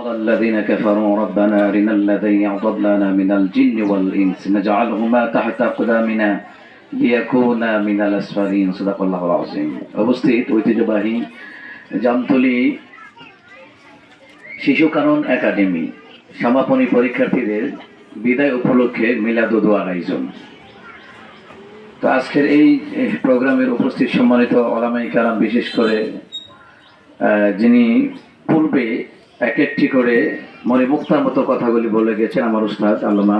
قال الذين كفروا ربنا أرنا الذين أضلنا من الجن والإنس نجعلهما تحت أقدامنا ليكونا من الأسفلين صدق الله العظيم উপস্থিত ঐতিহ্যবাহী জামতলি শিশু কানন একাডেমি সমাপনী পরীক্ষার্থীদের বিদায় উপলক্ষে মিলাদ দোয়ার আয়োজন তো আজকের এই এই প্রোগ্রামের উপস্থিত সম্মানিত ওলামাই কালাম বিশেষ করে আহ, যিনি পূর্বে এক একটি করে মনে মুক্তার মতো কথাগুলি বলে গেছেন আমার উস্তাদ আল্লামা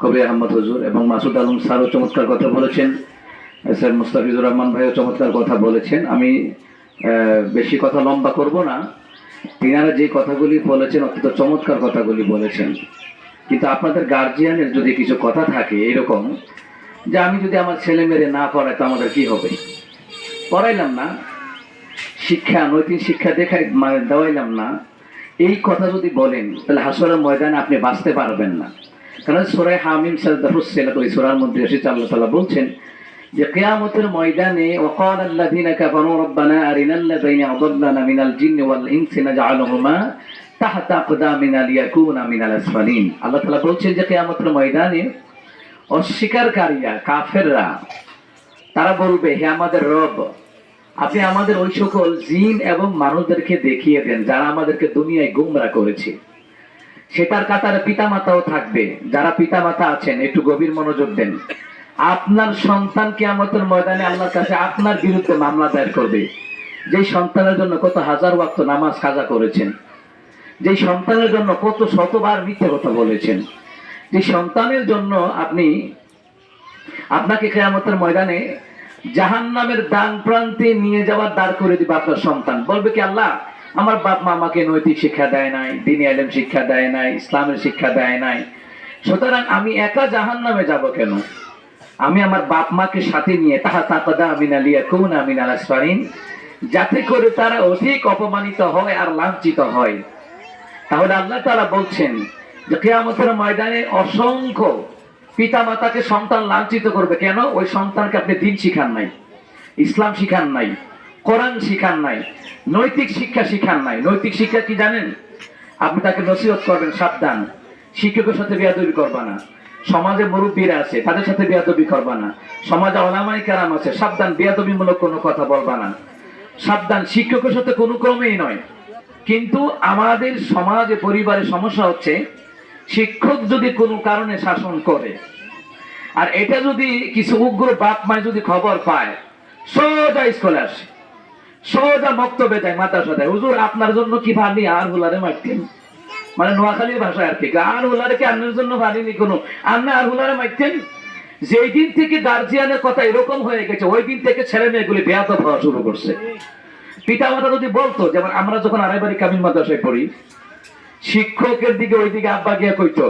কবির আহমদ হজুর এবং মাসুদ আলম স্যারও চমৎকার কথা বলেছেন, স্যার মুস্তাফিজুর রহমান ভাইও চমৎকার কথা বলেছেন। আমি বেশি কথা লম্বা করব না। তিনারা যে কথাগুলি বলেছেন অত্যন্ত চমৎকার কথাগুলি বলেছেন। কিন্তু আপনাদের গার্জিয়ানের যদি কিছু কথা থাকে এরকম, যে আমি যদি আমার ছেলে মেয়ে না পড়াই তো আমাদের কি হবে? পড়াইলাম না। শিক্ষা, নৈতিক শিক্ষা দেখাই মানে দেওয়াইলাম না। এই কথা যদি বলেন, তাহলে হাসরের ময়দানে আপনি বাঁচতে পারবেন না। কারণ সোরাই হামিম সাল্লাহুসেলা ওই সোরার মধ্যে এসেছে আল্লাহ তালা বলছেন যে, কেয়ামতের ময়দানে, ওয়াকাল আল্লাযীনা কাফারু রাব্বানা আরিনাল্লাযীনা আদাল্লানা মিনাল জিন্নি ওয়াল ইনসি নাজআলুহুমা তাহতা আকদামিনা লিয়াকুনা মিনাল আসফালিন আল্লাহ তাআলা বলছেন যে, কেয়ামতের ময়দানে অস্বীকারীরা কাফেররা, তারা বলবে, হে আমাদের রব আপনি আমাদের ওই সকল জিন এবং মানুষদেরকে দেখিয়ে দেন, যারা আমাদেরকে দুনিয়ায় গুমরা করেছে। সেটার কাতারে পিতামাতাও থাকবে। যারা পিতামাতা আছেন, একটু গভীর মনোযোগ দেন। আপনার সন্তান কিয়ামতের ময়দানে আল্লাহর কাছে আপনার বিরুদ্ধে মামলা দায়ের করবে। যে সন্তানের জন্য কত হাজার ওয়াক্ত নামাজ খাজা করেছেন, যে সন্তানের জন্য কত শতবার মিথ্যে কথা বলেছেন, যে সন্তানের জন্য আপনি আপনাকে কেয়ামতের ময়দানে জাহান নামের দান প্রান্তে নিয়ে যাওয়ার দাঁড় করে দিবে আপনার সন্তান। বলবে কি, আল্লাহ, আমার বাপ মা আমাকে নৈতিক শিক্ষা দেয় নাই, দিনী আলেম শিক্ষা দেয় নাই, ইসলামের শিক্ষা দেয় নাই। সুতরাং আমি একা জাহান নামে যাব কেন? আমি আমার বাপ মাকে সাথে নিয়ে, তাহা তাকদা আমিন আলিয়া কৌন আমিন আলাসফারিন যাতে করে তারা অধিক অপমানিত হয় আর লাঞ্ছিত হয়। তাহলে আল্লাহ তারা বলছেন যে, কেয়ামতের ময়দানে অসংখ্য পিতা মাতাকে সন্তান লাঞ্ছিত করবে কেন? ওই সন্তানকে আপনি দিন শিখান নাই, ইসলাম শিখান নাই, কোরআন শিখান নাই, নৈতিক শিক্ষা শিখান নাই। নৈতিক শিক্ষা কি জানেন? আপনি তাকে নসিহত করবেন, সাবধান। শিক্ষকের সাথে বিয়াদবি করবা না। সমাজে মুরব্বীরা আছে, তাদের সাথে বিয়াদবি করবা না। সমাজে অনামাই কারাম আছে, সাবধান, বিয়াদবিমূলক কোনো কথা বলবা না। সাবধান, শিক্ষকের সাথে কোনো ক্রমেই নয়। কিন্তু আমাদের সমাজে, পরিবারে সমস্যা হচ্ছে শিক্ষক যদি কোনো কারণে শাসন করে, আর এটা যদি কিছু উগ্র বাপ মায় যদি খবর পায়, সোজা স্কুলে আসে, সোজা বক্তব্যে যায় মাতার সাথে হুজুর, আপনার জন্য কি ভাবি আর হুলারে মারতেন মানে নোয়াখালীর ভাষায় আর কি। আর হুলারে কি আপনার জন্য ভাবিনি কোনো? আপনি আর হুলারে মারতেন যেই দিন থেকে গার্জিয়ানের কথা এরকম হয়ে গেছে, ওই দিন থেকে ছেলে মেয়েগুলি বেয়াদব হওয়া শুরু করছে। পিতা মাতা যদি বলতো, যেমন আমরা যখন আড়াই বাড়ি কামিল মাদ্রাসায় পড়ি শিক্ষকের দিকে ওই দিকে আব্বা গিয়ে কইতো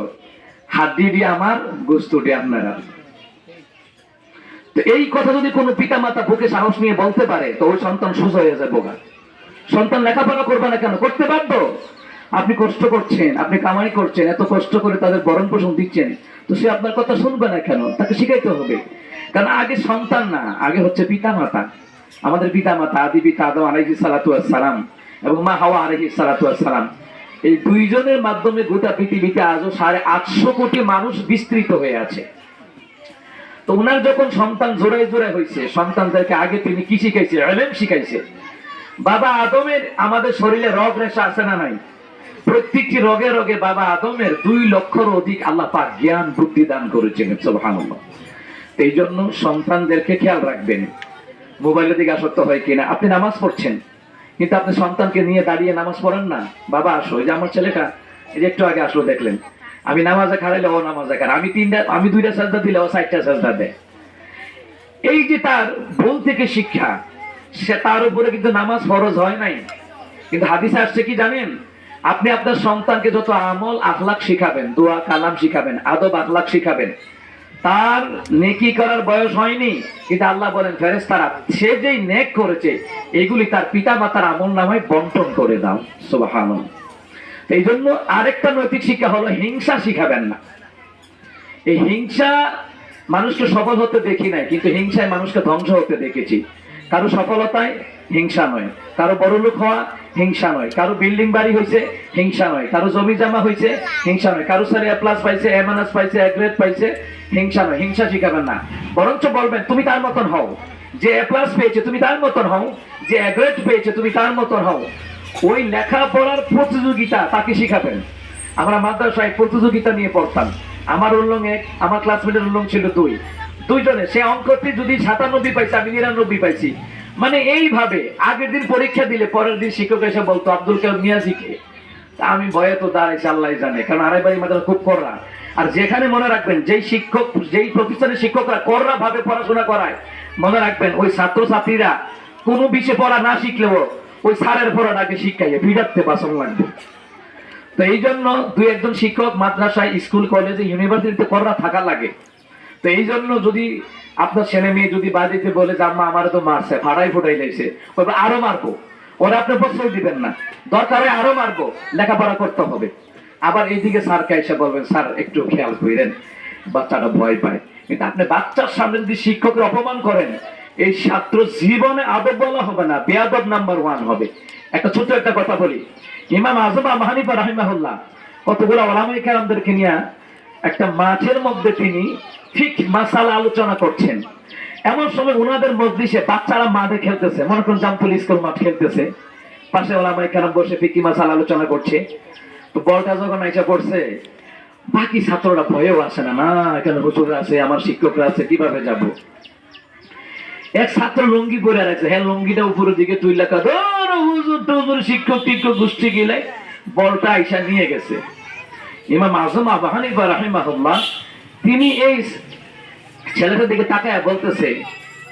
হাড্ডি দিয়ে আমার, গোস্তুটি আপনারা। তো এই কথা যদি কোনো পিতা মাতা বুকে সাহস নিয়ে বলতে পারে, তো ওই সন্তান সোজা হয়ে যায় বোকা সন্তান লেখাপড়া করবে না কেন? করতে বাধ্য? আপনি কষ্ট করছেন, আপনি কামাই করছেন, এত কষ্ট করে তাদের বরণ পোষণ দিচ্ছেন, তো সে আপনার কথা শুনবে না কেন? তাকে শিখাইতে হবে। কারণ আগে সন্তান না, আগে হচ্ছে পিতা মাতা আমাদের পিতা মাতা আদি পিতা আদম আলাইহি সালাতু সালাম এবং মা হাওয়া আলাইহি সালাতু সালাম। এই দুইজনের মাধ্যমে গোটা পৃথিবীতে আজও সাড়ে আটশো কোটি মানুষ বিস্তৃত হয়ে আছে। তো ওনার যখন সন্তান জোড়ায় জোড়ায় হয়েছে সন্তানদেরকে আগে তিনি কি শিখাইছে? এলেম শিখাইছে। বাবা আদমের আমাদের শরীরে রগ রেশা আছে না নাই? প্রত্যেকটি রগে রগে বাবা আদমের দুই লক্ষর অধিক আল্লাহ পাক জ্ঞান, বুদ্ধি দান করেছেন, সুবহানাল্লাহ। এই জন্য সন্তানদেরকে খেয়াল রাখবেন। মোবাইলের দিকে আসক্ত হয় কিনা? আপনি নামাজ পড়ছেন? কিন্তু আপনি সন্তানকে নিয়ে দাঁড়িয়ে নামাজ পড়েন না। বাবা, আসো, এই যে আমার ছেলেটা, এই যে একটু আগে আসলো, দেখলেন। আমি নামাজে খাড়াইলে ও নামাজে খাড়া আমি তিনটা, আমি দুইটা সাজদা দিলে ও চারটা সাজদা দেয়। এই যে তার ভুল থেকে শিক্ষা, সে তার উপরে কিন্তু নামাজ ফরজ হয় নাই। কিন্তু হাদিসে আসছে কি জানেন? আপনি আপনার সন্তানকে যত আমল আখলাক শিখাবেন দোয়া কালাম শিখাবেন আদব আখলাক শিখাবেন তার নেকি করার বয়স হয়নি, কিন্তু আল্লাহ বলেন ফেরেস্তারা সে যেই নেক করেছে, এগুলি তার পিতা মাতার আমল নামায় বন্টন করে দাও সুবাহান এই জন্য আরেকটা নৈতিক শিক্ষা হলো, হিংসা শিখাবেন না। এই হিংসা মানুষকে সফল হতে দেখি নাই, কিন্তু হিংসায় মানুষকে ধ্বংস হতে দেখেছি। কারও সফলতায় হিংসা নয়, কারও বড় লোক হওয়া হিংসা নয়, কারও বিল্ডিং বাড়ি হয়েছে হিংসা নয়, কারও জমি জমা হয়েছে হিংসা নয়, কারও স্যার এ প্লাস পাইছে এ মাইনাস পাইছে এ গ্রেড পাইছে, হিংসা নয়, হিংসা শিখাবেন না। বরঞ্চ বলবেন, তুমি তার মতন হও, যে এ প্লাস পেয়েছে তুমি তার মতন হও, যে এ গ্রেড পেয়েছে তুমি তার মতন হও। ওই লেখাপড়ার প্রতিযোগিতা তাকে শিখাবেন। আমরা মাদ্রাসায় প্রতিযোগিতা নিয়ে পড়তাম। আমার উল্লং এক, আমার ক্লাসমেটের উল্লং ছিল দুই। দুইজনে, সে অঙ্কতে যদি সাতানব্বই পাইছে, আমি নিরানব্বই পাইছি। মানে এইভাবে আগের দিন পরীক্ষা দিলে পরের দিন শিক্ষক এসে বলতো, আব্দুল কালাম মিয়াজিকে আমি ভয়ে তো দাঁড়াইছি, আল্লাহ জানে, কারণ আড়াই বাড়ি মাদ্রাসা খুব কররা আর যেখানে মনে রাখবেন, যেই শিক্ষক, যেই প্রতিষ্ঠানের শিক্ষকরা কররা ভাবে পড়াশোনা করায়, মনে রাখবেন, ওই ছাত্র ছাত্রীরা কোনো বিষয়ে পড়া না শিখলেও ওই স্যারের পড়াটাকে শিখাইয়ে বিড়াতে বাসন লাগবে। তো এই জন্য দুই একজন শিক্ষক মাদ্রাসায়, স্কুল, কলেজে, ইউনিভার্সিটিতে কররা থাকা লাগে। তো এই জন্য যদি আপনার ছেলে মেয়ে যদি বাড়িতে বলে যে, আম্মা, আমার তো মারছে ফাড়াই ফুটাই লেগেছে আরও মারবো। ওরা আপনি প্রশ্রয় দিবেন না। দরকার হয় আরও মারবো। লেখাপড়া করতে হবে। আবার এইদিকে স্যারকে এসে বলবেন, স্যার, একটু খেয়াল করেন। বাচ্চাটা ভয় পায়। কিন্তু আপনি বাচ্চার সামনে যদি শিক্ষকের অপমান করেন, এই ছাত্র জীবনে আদব বলা হবে না, বেয়াদব নাম্বার ওয়ান হবে। একটা ছোট একটা কথা বলি। ইমাম আজম মাহানিফা রাহিমাহুল্লাহ কতগুলো ওলামাই কেরামদেরকে নিয়ে একটা মাঠের মধ্যে তিনি ঠিক মাসালা আলোচনা করছেন। এমন সময় ওনাদের মজলিসে বাচ্চারা মাঠে খেলতেছে। মনে করুন জামপুল স্কুল মাঠ খেলতেছে। পাশে ওলামাই কেরাম বসে ফিকি মাসালা আলোচনা করছে। তো বলটা যখন এসে পড়ছে, বাকি ছাত্ররা ভয়েও আসে না না, এখানে হুজুর আছে, আমার শিক্ষকরা আছে, কীভাবে যাব? এক ছাত্র লুঙ্গি পরে রাখছে। হ্যাঁ লুঙ্গিটা উপরের দিকে তুই লেখা হুজুর টুজুর শিক্ষক, টিক্ষক, গোষ্ঠী গিলে বলটা আইসা নিয়ে গেছে। ইমাম আজম আবাহানি বা রাহিমাহুল্লাহ তিনি এই ছেলেটার দিকে তাকায় বলতেছে,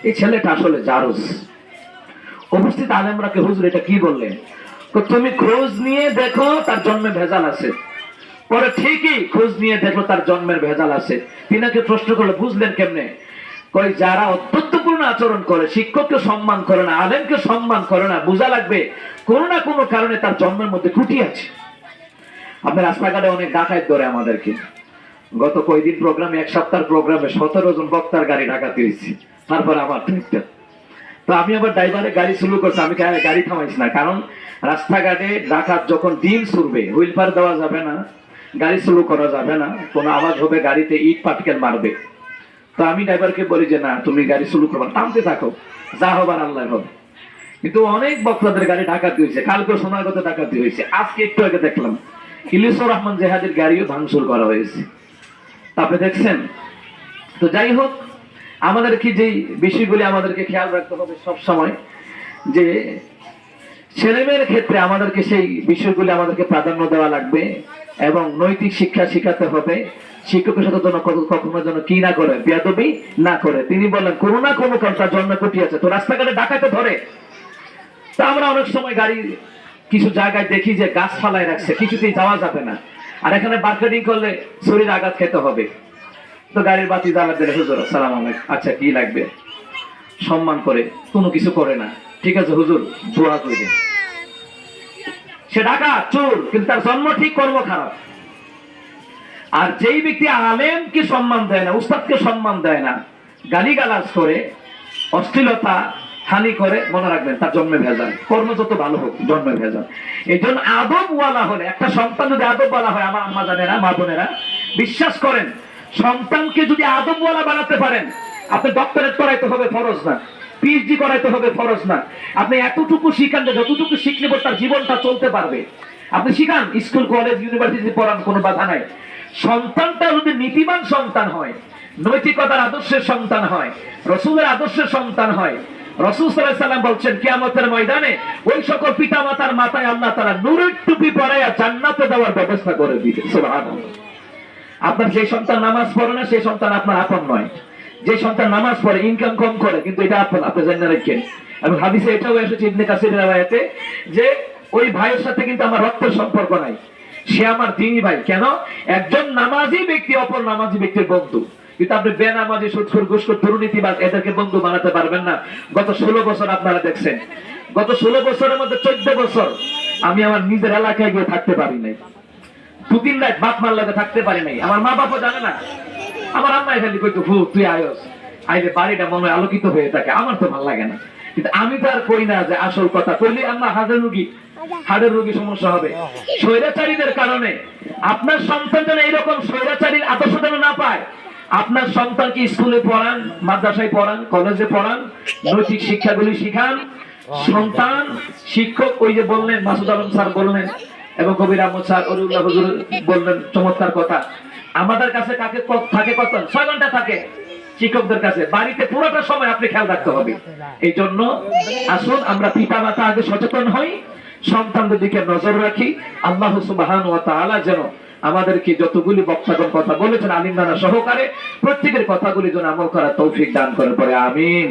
এই ছেলেটা আসলে জারুস। উপস্থিত আলেমরাকে হুজুর, এটা কি বললেন? তুমি খোঁজ নিয়ে দেখো, তার জন্মে ভেজাল আছে। পরে ঠিকই খোঁজ নিয়ে দেখো, তার জন্মের ভেজাল আছে। তিনাকে প্রশ্ন করলে, বুঝলেন কেমনে? কই যারা অত্যন্তপূর্ণ আচরণ করে, শিক্ষককে সম্মান করে না, আলেমকে সম্মান করে না, বোঝা লাগবে, কোনো না কোনো কারণে তার জন্মের মধ্যে ত্রুটি আছে। আপনার রাস্তাঘাটে অনেক ডাকাত ধরে আমাদেরকে। গত কয়দিন প্রোগ্রামে এক সপ্তাহের প্রোগ্রামে সতেরো জন বক্তার গাড়ি ডাকাতি হয়েছে। তারপরে আমার ট্রিপটা তো আমি আবার ড্রাইভারে গাড়ি শুরু করছি, আমি গাড়ি থামাইছি না। কারণ রাস্তাঘাটে ডাকাত যখন ডিম ছুড়বে হুইল পার দেওয়া যাবে না, গাড়ি স্লো করা যাবে না, কোনো আওয়াজ হবে, গাড়িতে ইট পাটকেল মারবে। তো আমি ড্রাইভারকে বলি যে, না, তুমি গাড়ি শুরু করবা টানতে থাকো, যা হবার আল্লাহ হবে। কিন্তু অনেক বক্তাদের গাড়ি ডাকাতি হয়েছে কালকে সোনাগত ডাকাতি হয়েছে, আজকে একটু আগে দেখলাম, ইলিসুর রহমান জেহাদের গাড়িও ভাঙচুর করা হয়েছে। আপনি দেখছেন? তো যাই হোক, আমাদেরকে যেই বিষয়গুলি আমাদেরকে খেয়াল রাখতে হবে সব সময় যে ছেলেমেয়ের ক্ষেত্রে আমাদেরকে সেই বিষয়গুলি আমাদেরকে প্রাধান্য দেওয়া লাগবে এবং নৈতিক শিক্ষা শিখাতে হবে। শিক্ষকের সাথে যেন কখনো যেন কি না করে, বেয়াদবি না করে। তিনি বললেন, কোনো না কোনো কারণ তার জন্ম আছে, তো রাস্তাঘাটে ডাকাতে ধরে। তা আমরা অনেক সময় গাড়ি কিছু জায়গায় দেখি যে গাছ ফালায় রাখছে, কিছুতেই যাওয়া যাবে না। আর এখানে মার্কেটিং করলে শরীর আঘাত খেতে হবে। তো গাড়ির বাতি জ্বালা দিলে হুজুর সালাম আলাইকুম। আচ্ছা কি লাগবে? সম্মান করে, কোনো কিছু করে না। ঠিক আছে, হুজুর, দোয়া করে দিন। সে ডাকা চোর, কিন্তু তার জন্ম ঠিক কর্ম খারাপ। আর যেই ব্যক্তি আলেমকে সম্মান দেয় না, উস্তাদকে সম্মান দেয় না, গালিগালাজ করে, অশ্লীলতা হানি করে, মনে রাখবেন, তার জন্মে ভেজাল। কর্ম যত ভালো হোক, জন্মে ভেজাল। এই জন্য আদব ওয়ালা হলে, একটা সন্তান যদি আদব ওয়ালা হয়, আমার আম্মা জানেরা, মা বোনেরা, বিশ্বাস করেন, সন্তানকে যদি আদব ওয়ালা বানাতে পারেন, আপনি ডক্টরেট করাইতে হবে ফরজ না পিএইচডি করাইতে হবে ফরজ না। আপনি এতটুকু শিখান যে যতটুকু শিখলে তার জীবনটা চলতে পারবে। আপনি শিখান, স্কুল কলেজ ইউনিভার্সিটি পড়ান, কোনো বাধা নাই। সন্তানটা যদি নীতিবান সন্তান হয়, নৈতিকতার আদর্শের সন্তান হয়, রসুলের আদর্শের সন্তান হয় রসুল বলছেন, কিয়ামতের ময়দানে ওই সকল পিতা মাতার মাথায় আল্লাহ তারা নূরের টুপি পরাইয়া জান্নাতে দেওয়ার ব্যবস্থা করে দিবে। আপনার যে সন্তান নামাজ পড়ে না সেই সন্তান আপনার আপন নয়। যে সন্তান নামাজ পড়ে ইনকাম কম করে, কিন্তু এটা আপন, আপনি জানিয়ে রাখেন। এবং হাদিসে এটাও এসেছে ইবনে রায়াতে যে ওই ভাইয়ের সাথে কিন্তু আমার রক্তের সম্পর্ক নাই। সে আমার দিনী ভাই। কেন? একজন নামাজি ব্যক্তি, অপর নামাজি ব্যক্তির বন্ধু। কিন্তু আপনি বেনামাজি সুৎখর ঘুষখোর, দুর্নীতিবাজ এদেরকে বন্ধু বানাতে পারবেন না। গত ষোলো বছর আপনারা দেখছেন। গত ষোলো বছরের মধ্যে চোদ্দ বছর আমি আমার নিজের এলাকায় গিয়ে থাকতে পারি নাই। দু তিন রাত বাপ মার লাগে থাকতে পারি নাই। আমার মা বাবা জানে না। আমার আম্মা খালি কইতো ফু তুই আয়স। আইলে বাড়িটা মনে আলোকিত হয়ে থাকে। আমার তো ভালো লাগে না। কিন্তু আমি তো আর করি না যে আসল কথা। করলে আম্মা হাজার রুগী। হার্টের রুগী সমস্যা হবে। স্বৈরাচারীদের কারণে আপনার সন্তান যেন এইরকম স্বৈরাচারীর আদর্শ যেন না পায় আপনার সন্তানকে স্কুলে পড়ান, মাদ্রাসায় পড়ান, কলেজে পড়ান, নৈতিক শিক্ষাগুলি শিখান। সন্তান, শিক্ষক, ওই যে বললেন, মাসুদ আলম স্যার বললেন এবং কবির আহমদ স্যার, অলিউল্লাহ হুজুর বললেন, চমৎকার কথা। আমাদের কাছে কাকে থাকে কত ছয় ঘণ্টা থাকে শিক্ষকদের কাছে। বাড়িতে পুরোটা সময় আপনি খেয়াল রাখতে হবে। এই জন্য আসুন, আমরা পিতা মাতা আগে সচেতন হই, সন্তানদের দিকে নজর রাখি। আল্লাহ সুবাহান ও তাআলা যেন আমাদেরকে যতগুলি বক্তাগণ কথা বলেছেন আলিম নানা সহকারে প্রত্যেকের কথাগুলি যেন আমল করার তৌফিক দান করে পরে, আমিন।